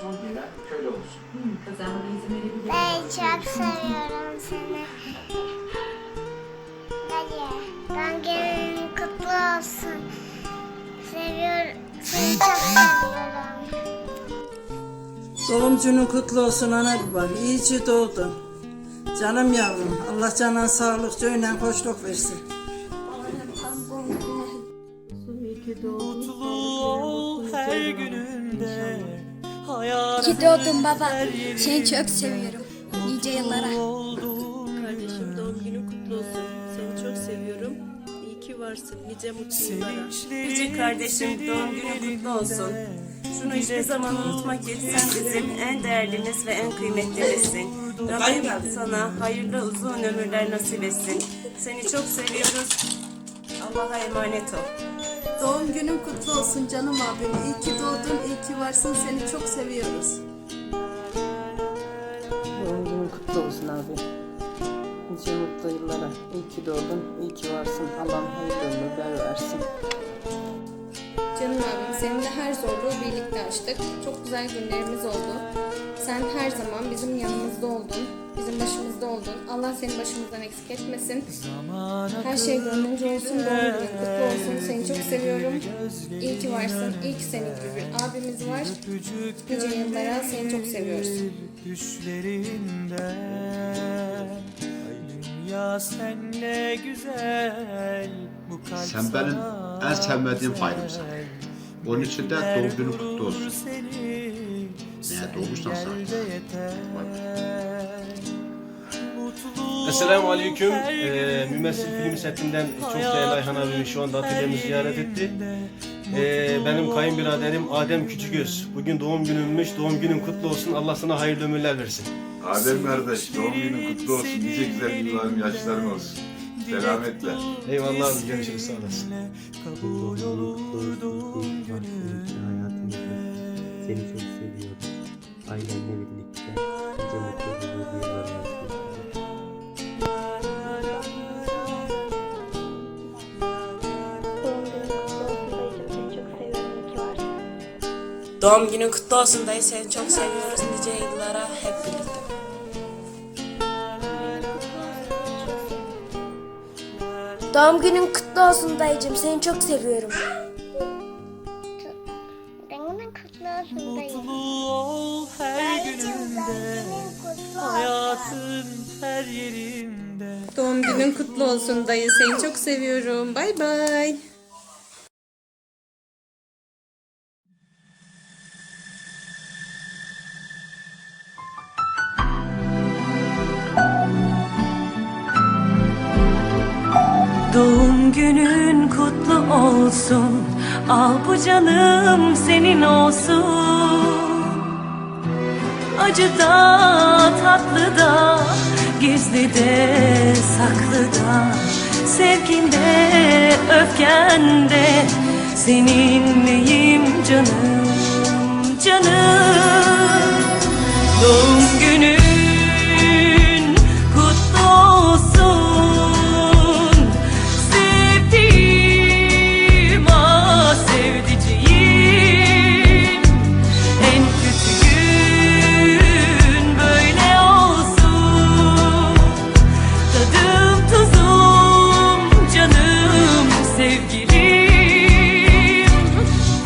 son gelen köle olsun. Kazanmana izin verebilirim. Ben çok seviyorum seni. Dayı, doğum günün kutlu olsun. Seviyorum, seni çok seviyorum. Doğum günün kutlu olsun ana baba. İyi ki doğdun. Canım yavrum. Allah canına sağlık, cöyle hoşluk versin. Mutlu ol her gününde İyi doğdun baba. Seni çok seviyorum. Nice yıllara. Kardeşim doğum günün kutlu olsun. Seni çok seviyorum. İyi ki varsın. Nice mutlu yıllara. Biricik kardeşim doğum günün kutlu olsun. Şunu hiçbir zaman unutmak ki sen bizim en değerlimiz ve en kıymetlimizsin. Rabbim sana hayırlı uzun ömürler nasip etsin. Seni çok seviyoruz. Allah'a emanet ol. Doğum günün kutlu olsun canım abim. İyi ki doğdun, iyi ki varsın. Seni çok seviyoruz. Doğum günün kutlu olsun abi. Nice mutlu yıllara. İyi ki doğdun, iyi ki varsın. Allah'ım hayırlı ömürler versin. Canım abim seninle her zorluğu birlikte aştık. Çok güzel günlerimiz oldu. Sen her zaman bizim yanımızda oldun. Bizim başımızda oldun. Allah seni başımızdan eksik etmesin. Her şey gönlünce olsun. Doğum günün kutlu olsun. Seni çok seviyorum. İyi ki varsın. İyi ki senin gibi bir abimiz var. Nice yıllara seni çok seviyoruz. düşlerinde senle güzel Sen benim sana en sevmediğim payımsın. özel. Onun için de doğum günün kutlu olsun. Eğer doğmuşsan. Mutlu Esselamu Aleyküm. Ee, Mümessil film setinden çok değerli Ayhan abimi şu anda atölyemizi ziyaret etti. Ee, benim kayınbiraderim Adem Küçügöz. Bugün doğum günümmüş. Doğum günün kutlu olsun. Allah sana hayırlı ömürler versin. Adem kardeş doğum günün kutlu olsun. Nice güzel yılların yaşların olsun. Selametle. Eyvallah abi görüşürüz sağ olasın. kabul olur doğum Seni çok seviyorum. Ailenle birlikte nice mutlu yıllar olsun. Doğum günün kutlu olsun dayı seni çok seviyoruz. Nice yıllara Doğum günün kutlu olsun dayıcım. Seni çok seviyorum. Doğum günün kutlu olsun dayı. Mutlu ol her gününde Hayatın her yerinde Doğum günün kutlu olsun dayı. Seni çok seviyorum. Bay bay. Günün kutlu olsun. Al bu canım senin olsun. Acı da tatlı da gizli de saklı da sevginde öfkende seninleyim canım canım